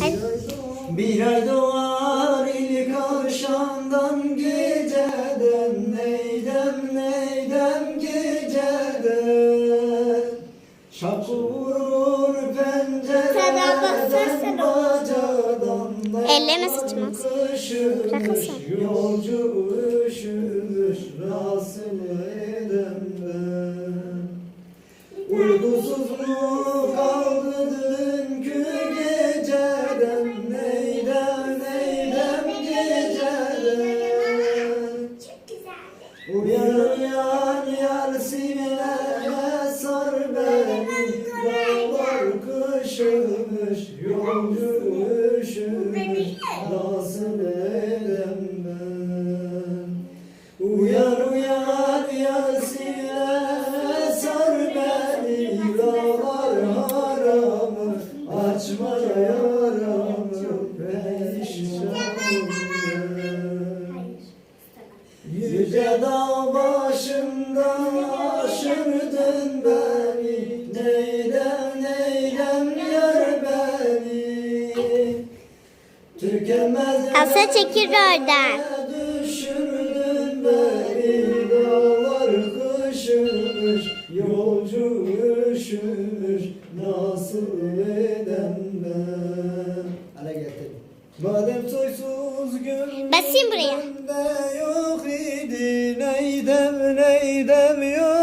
Hadi. Bir ay doğar ilk akşamdan geceden Neydem neydem geceden Şapı vurur pencereden sen bacadan Elleme saçımı. Kışımış Bırakırsın. yolcu üşümüş Nasıl Uyan uyan yar sineme sar beni Dağlar kışımış yolcu üşümüş Nasıl edem ben Uyan uyan yar sineme sar beni Dağlar haramı açma Yüce dağ başından aşırdın beni. Neylem neylem yar beni? Tükenmez Asya çekil oradan. Düşürdün beni. Dağlar kışımış Yolcu üşümüş. Nasıl edem ben Madem soysuz gönlüm Gelsin buraya. Neydem neydem neydem yok.